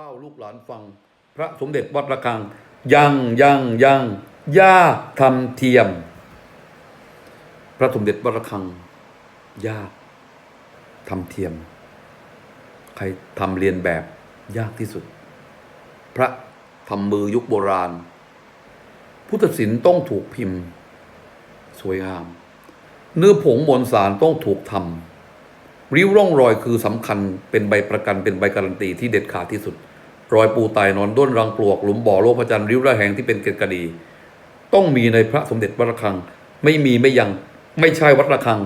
เล่าลูกหลานฟัง พระสมเด็จวัดระฆัง ยังยังยังย่าทำเทียม พระสมเด็จวัดระฆังยากทำเทียม ใครทำเรียนแบบยากที่สุด พระทำมือยุคโบราณ พุทธศิลป์ต้องถูกพิมพ์ สวยงาม เนื้อผงมวลสารต้องถูกทำริ้วร่องรอยคือสำคัญเป็นใบประกันเป็นใบการันตีที่เด็ดขาดที่สุด รอยปูตายนอนด้นรังปลวกหลุมบ่อโลกพระจันทร์ริ้วระแหงที่เป็นเกศกระดี ต้องมีในพระสมเด็จวัดระฆัง ไม่มีไม่ยัง ไม่ใช่วัดระฆัง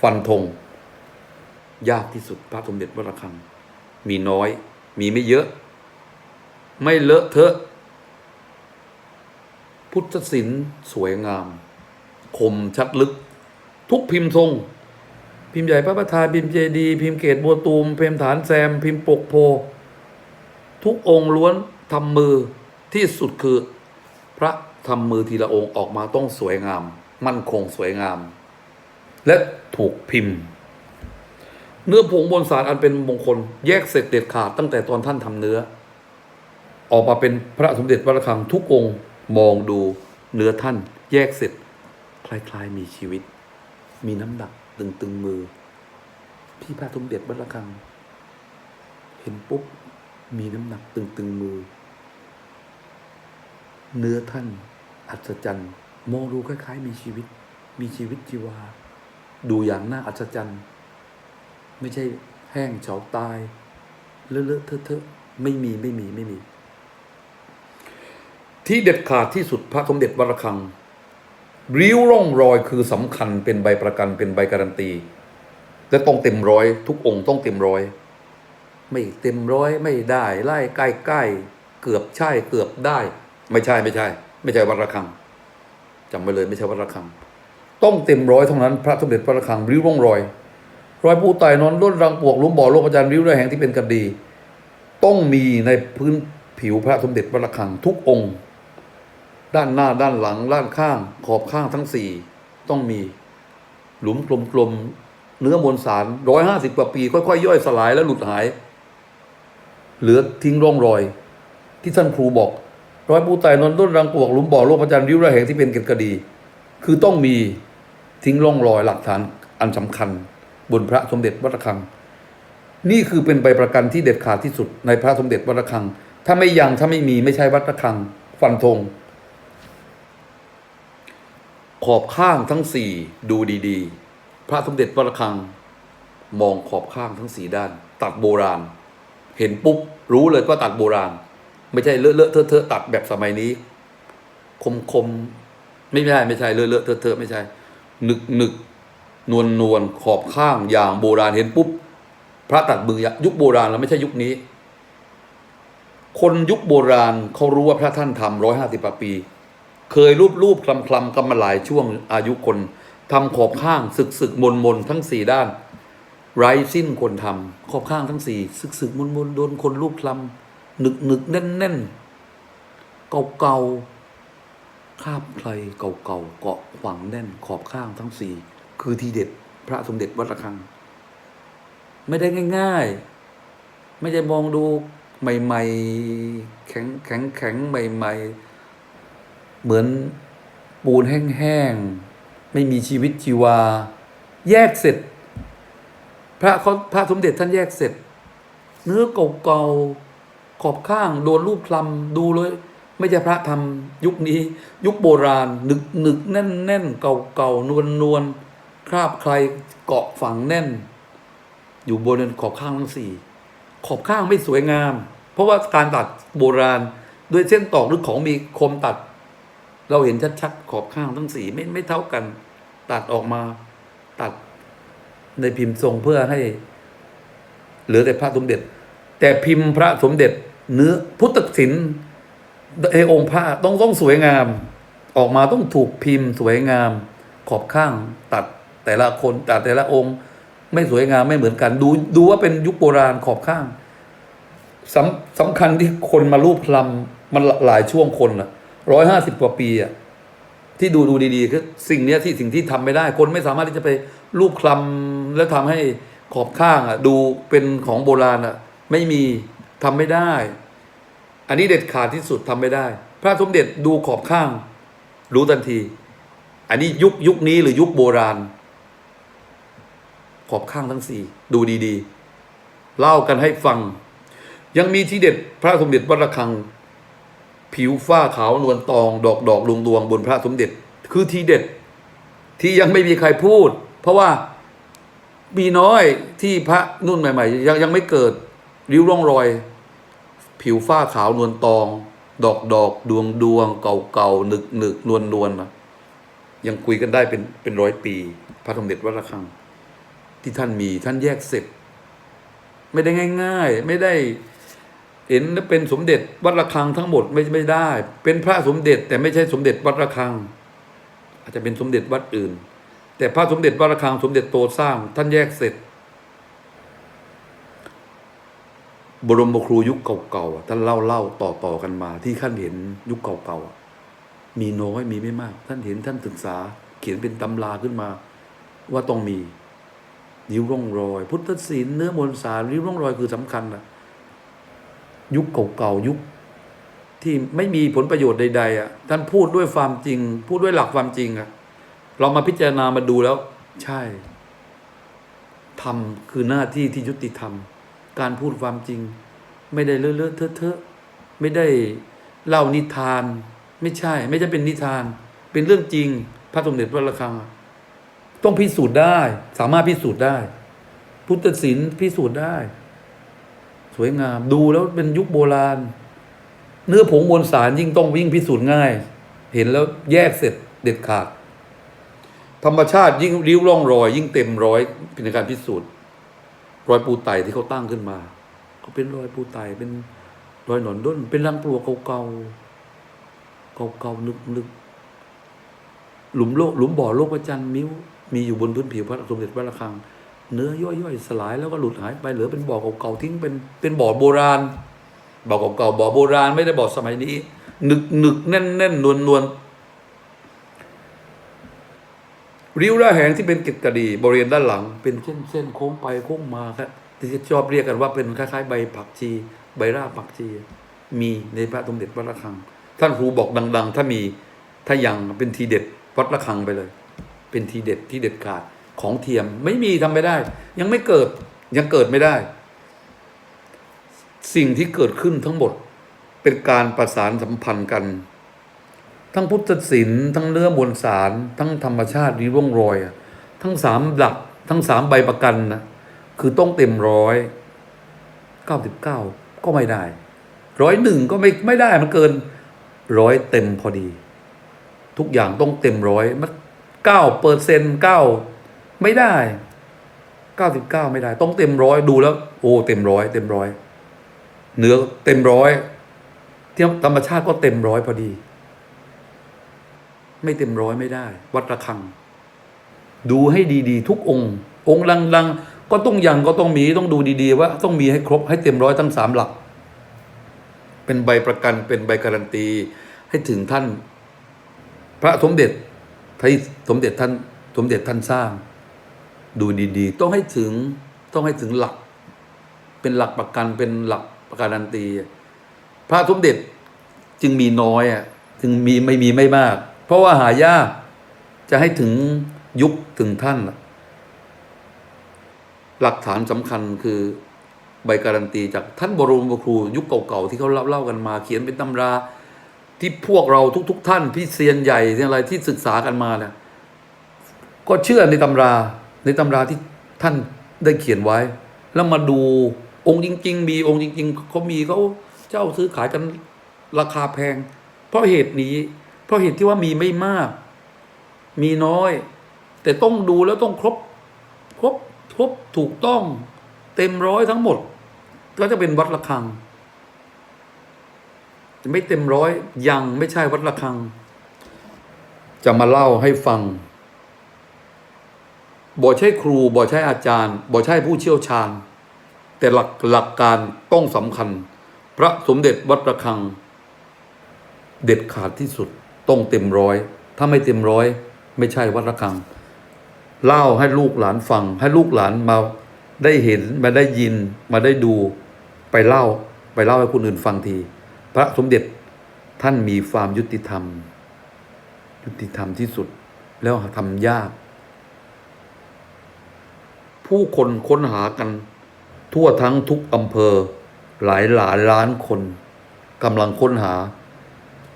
ฟันธงยากที่สุดพระสมเด็จวัดระฆัง มีน้อย มีไม่เยอะ ไม่เลอะเทอะ พุทธศิลป์สวยงาม คมชัดลึก ทุกพิมพ์ทรง พิมพ์ใหญ่พระประธานพิมพ์เจดีย์พิมพ์เกตบัวตูมพิมพ์ฐานแซม พิมพ์ปกโพ ทุกองค์ล้วนทำมือที่สุดคือพระทำมือทีละองค์ออกมาต้องสวยงาม มั่นคงสวยงาม และถูกพิมพ์ เนื้อผงบนสารอันเป็นมงคล แยกเสร็จเด็ดขาดตั้งแต่ตอนท่านทำเนื้อ ออกมาเป็นพระสมเด็จพระระฆังทุกองค์มองดูเนื้อท่าน แยกเสร็จ คล้ายๆมีชีวิต มีน้ำหนักตึงตึงๆมือที่พระสมเด็จพระระฆัง เห็นปุ๊บ มีน้ำหนักตึงตึงๆมือ เนื้อท่าน อัศจรรย์ มองดูคล้าย ๆ มีชีวิต มีชีวิตชีวา ดูอย่างน่าอัศจรรย์ ไม่ใช่แห้งเฉาตาย เลอะเลอะเทอะเทอะไม่มีไม่มีไม่มี ที่เด็ดขาดที่สุดพระสมเด็จวรคัง ริ้วร่องรอยคือสำคัญเป็นใบประกันเป็นใบการันตี และต้องเต็มร้อย ทุกองค์ต้องเต็มร้อย ไม่เต็มร้อยไม่ได้ไล่ใกล้ใกล้ๆเกือบใช่เกือบได้ ไม่ใช่ไม่ใช่ ไม่ใช่วัดระฆังจำไว้เลยไม่ใช่วัดระฆัง ต้องเต็มร้อยเท่านั้นพระสมเด็จพระระฆังริ้วร่องรอย รอยปูไตายนอนด้นรังปวกหลุมบ่อโลกอาจารย์ริ้วระแหงที่เป็นกระดี ต้องมีในพื้นผิวพระสมเด็จพระระฆังทุกองค์ ด้านหน้าด้านหลังด้านข้าง ขอบข้างทั้งสี่ต้องมีหลุมกลมๆเนื้อมวลสารร้อยห้าสิบกว่าปี ค่อยๆย่อยสลายและหลุดหาย เหลือทิ้งร่องรอย ที่ท่านครูบอกรอยปูไตนอนต้นรังปวกหลุมบ่อโลกพระจันทร์ริ้วระแหงที่เป็นเกล็ดกระดี คือต้องมีทิ้งร่องรอยหลักฐานอันสำคัญ บนพระสมเด็จวัดระฆัง นี่คือเป็นใบประกันที่เด็ดขาดที่สุดในพระสมเด็จวัดระฆัง ถ้าไม่ยังถ้าไม่มีไม่ใช่วัดระฆัง ฟันธงขอบข้างทั้งสี่ดูดี ๆ พระสมเด็จวัดระฆัง มองขอบข้างทั้งสี่ด้าน ตัดโบราณ เห็นปุ๊บรู้เลยว่าตัดโบราณ ไม่ใช่เลอะเลอะเทอะเทอะตัดแบบสมัยนี้ คมคมไม่ใช่ไม่ใช่เลอะเลอะเทอะเทอะไม่ใช่ หนึกหนึกนวลนวลขอบข้างอย่างโบราณเห็นปุ๊บ พระตัดมือยุคโบราณแล้วไม่ใช่ยุคนี้ คนยุคโบราณเขารู้ว่าพระท่านทำร้อยห้าสิบปี เคยรูปรูปคลำคลำกันมาหลายช่วงอายุคนทำขอบข้างศึกศึกมนมนทั้งสี่ด้าน ไร้สิ้นคนทำขอบข้างทั้งสี่ศึกศึกมุนมุนโดนคนรูปคลำหนึกหนึกแน่นแน่นเก่าเก่าคาบใครเก่าเก่าเกาะฝังแน่นขอบข้างทั้งสี่คือทีเด็ดพระสมเด็จวัดระฆัง ไม่ได้ง่าย ๆ ไม่ได้มองดูใหม่ ๆ แข็งแข็งแข็งใหม่ ๆ เหมือนปูนแห้ง ๆ ไม่มีชีวิตชีวา แยกเสร็จ พระเขาพระสมเด็จท่านแยกเสร็จ เนื้อเก่าๆขอบข้างโดนรูปคลำดูเลย ไม่ใช่พระทำยุคนี้ ยุคโบราณหนึกหนึกแน่นแน่นเก่าเก่านวลนวลคราบใครเกาะฝังแน่น อยู่บนขอบข้างทั้งสี่ขอบข้างไม่สวยงาม เพราะว่าการตัดโบราณด้วยเส้นตอกหรือของมีคมตัด เราเห็นชัดๆขอบข้างทั้งสี่ไม่ไม่เท่ากัน ตัดออกมาตัด ในพิมพ์ทรงเพื่อให้ เหลือแต่พระสมเด็จ แต่พิมพ์พระสมเด็จ เนื้อพุทธศิลป์ในองค์พระต้องต้องสวยงาม ออกมาต้องถูกพิมพ์สวยงาม ขอบข้างตัดแต่ละคนตัดแต่ละองค์ ไม่สวยงามไม่เหมือนกัน ดูดูว่าเป็นยุคโบราณขอบข้างสำสำคัญที่คนมารูปคลำมันหลายช่วงคนอะร้อยห้าสิบกว่าปีอะที่ดูดูดีๆคือสิ่งเนี้ยที่สิ่งที่ทำไม่ได้ คนไม่สามารถที่จะไปรูปคลำ แล้วทำให้ขอบข้างอะดูเป็นของโบราณอะไม่มีทำไม่ได้ อันนี้เด็ดขาดที่สุดทำไม่ได้ พระสมเด็จดูขอบข้าง รู้ทันที อันนี้ยุคยุคนี้หรือยุคโบราณ ขอบข้างทั้งสี่ดูดีๆ เล่ากันให้ฟัง ยังมีที่เด็ดพระสมเด็จวัดระฆัง ผิวฝ้าขาวนวลตองดอกดอกดวงดวงบนพระสมเด็จ คือทีเด็ดที่ยังไม่มีใครพูด เพราะว่า มีน้อยที่พระนุ่นใหม่ ๆ ยังยังไม่เกิดริ้วร่องรอย ผิวฝ้าขาวนวลตอง ดอกดอกดวงดวง เก่าเก่าหนึกหนึกนวลนวลนะยังคุยกันได้เป็นเป็นร้อยปี พระสมเด็จวัดระฆัง ที่ท่านมีท่านแยกเสร็จ ไม่ได้ง่าย ๆ ไม่ได้เห็นเป็นสมเด็จวัดระฆังทั้งหมดไม่ไม่ได้ เป็นพระสมเด็จแต่ไม่ใช่สมเด็จวัดระฆัง อาจจะเป็นสมเด็จวัดอื่น แต่พระสมเด็จวัดระฆังสมเด็จโตสร้าง ท่านแยกเสร็จ บรมครูยุคเก่าๆท่านเล่าเล่าต่อต่อกันมา ที่ท่านเห็นยุคเก่าๆมีน้อยมีไม่มาก ท่านเห็นท่านศึกษา เขียนเป็นตำราขึ้นมา ว่าต้องมีริ้วร่องรอย พุทธศิลป์เนื้อมวลสารริ้วร่องรอยคือสำคัญนะยุคเก่าๆยุคที่ไม่มีผลประโยชน์ใดๆอะท่านพูดด้วยความจริง พูดด้วยหลักความจริงอะ เรามาพิจารณามาดูแล้ว ใช่ทำคือหน้าที่ที่ยุติธรรม การพูดความจริง ไม่ได้เลอะเลอะเทอะเทอะไม่ได้เล่านิทาน ไม่ใช่ ไม่ใช่เป็นนิทาน เป็นเรื่องจริง พระสมเด็จพระระฆัง ต้องพิสูจน์ได้ สามารถพิสูจน์ได้ พุทธศิลป์พิสูจน์ได้ สวยงามดูแล้วเป็นยุคโบราณ เนื้อผงมวลสารยิ่งต้องวิ่งพิสูจน์ง่าย เห็นแล้วแยกเสร็จเด็ดขาด ธรรมชาติยิ่งริ้วร่องรอย ยิ่งเต็มร้อยเป็นการพิสูจน์ รอยปูไตที่เขาตั้งขึ้นมา ก็เป็นรอยปูไตเป็นรอยหนอนด้น เป็นรังปลวกเก่าๆเก่าๆนึกๆหลุมโลกหลุมบ่อโลกประจันมิ้วมีอยู่บนพื้นผิวพระสมเด็จพระระฆัง เนื้อย่อยๆสลายแล้วก็หลุดหายไปเหลือเป็นบ่อเก่าๆทิ้งเป็นเป็นบ่อโบราณบ่อเก่าๆบ่อโบราณไม่ได้บ่อสมัยนี้ นึกนึกแน่นแน่นนวลนวล ริ้วระแหงที่เป็นเกล็ดกระดีบริเวณด้านหลัง เป็นเส้นเส้นโค้งไปโค้งมาครับที่ชอบเรียกกันว่าเป็นคล้ายๆ ใบผักชี ใบรากผักชี มีในพระสมเด็จวัดระฆัง ท่านครูบอกดัง ๆ ถ้ามีถ้ายังเป็นทีเด็ดวัดระฆังไปเลย เป็นทีเด็ดที่เด็ดขาดของเทียมไม่มีทำไม่ได้ ยังไม่เกิดยังเกิดไม่ได้ สิ่งที่เกิดขึ้นทั้งหมดเป็นการประสานสัมพันธ์กัน ทั้งพุทธศิลป์ทั้งเนื้อมวลสาร ทั้งธรรมชาติริร่องรอยทั้งสามหลัก ทั้งสามใบประกันนะคือต้องเต็มร้อยเก้าสิบเก้าก็ไม่ได้ร้อยหนึ่งก็ไม่ไม่ได้มันเกินร้อยเต็มพอดี ทุกอย่างต้องเต็มร้อยมันเก้าเปอร์เซ็นเก้าไม่ได้เก้าสิบเก้าไม่ได้ ต้องเต็มร้อยดูแล้ว โอ้เต็มร้อยเต็มร้อยเนื้อเต็มร้อยเทียบธรรมชาติก็เต็มร้อยพอดี ไม่เต็มร้อยไม่ได้ วัดระฆัง ดูให้ดีๆ ทุกองค์ องค์ลังๆ ก็ต้องยังก็ต้องมีต้องดูดีๆ ว่าต้องมีให้ครบให้เต็มร้อยทั้งสามหลัก เป็นใบประกันเป็นใบการันตี ให้ถึงท่าน พระสมเด็จที่สมเด็จท่านสมเด็จท่านสร้าง ดูดีๆ ต้องให้ถึงต้องให้ถึงหลัก เป็นหลักประกันเป็นหลักประการันตี พระสมเด็จจึงมีน้อยอะจึงมีไม่มีไม่มาก เพราะว่าหายากจะให้ถึงยุคถึงท่าน หลักฐานสำคัญคือใบการันตีจากท่านบรมครูยุคเก่าๆที่เขาเล่าเล่ากันมา เขียนเป็นตำราที่พวกเราทุก ๆ ท่านพี่เซียนใหญ่ที่อะไรที่ศึกษากันมาเนี่ยก็เชื่อในตำราในตำราที่ท่านได้เขียนไว้ แล้วมาดูองค์จริง ๆ มีองค์จริง ๆเขามีเขาเจ้าซื้อขายกันราคาแพง เพราะเหตุนี้ เพราะเหตุที่ว่ามีไม่มาก มีน้อย แต่ต้องดูแล้วต้องครบ ครบครบถูกต้อง เต็มร้อยทั้งหมด ก็จะเป็นวัดระฆังไม่เต็มร้อยยังไม่ใช่วัดระฆัง จะมาเล่าให้ฟังบ่ใช่ครูบ่ใช่อาจารย์บ่ใช่ผู้เชี่ยวชาญ แต่หลักหลักการต้องสำคัญ พระสมเด็จวัดระฆัง เด็ดขาดที่สุด ต้องเต็มร้อย ถ้าไม่เต็มร้อย ไม่ใช่วัดระฆัง เล่าให้ลูกหลานฟัง ให้ลูกหลานมาได้เห็นมาได้ยินมาได้ดูไปเล่าไปเล่าให้คนอื่นฟังที พระสมเด็จท่านมีความยุติธรรม ยุติธรรมที่สุด แล้วทำยาก ผู้คนค้นหากัน ทั่วทั้งทุกอำเภอ หลายหลายล้านคนกำลังค้นหา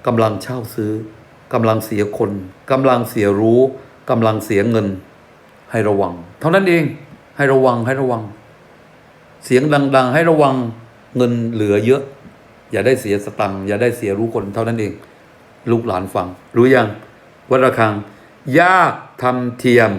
กำลังเช่าซื้อ กำลังเสียคนกำลังเสียรู้กำลังเสียเงิน ให้ระวัง เท่านั้นเองให้ระวังให้ระวัง เสียงดัง ๆ ให้ระวังเงินเหลือเยอะ อย่าได้เสียสตังอย่าได้เสียรู้คนเท่านั้นเอง ลูกหลานฟัง รู้ยังวัดระฆังยากทำเทียม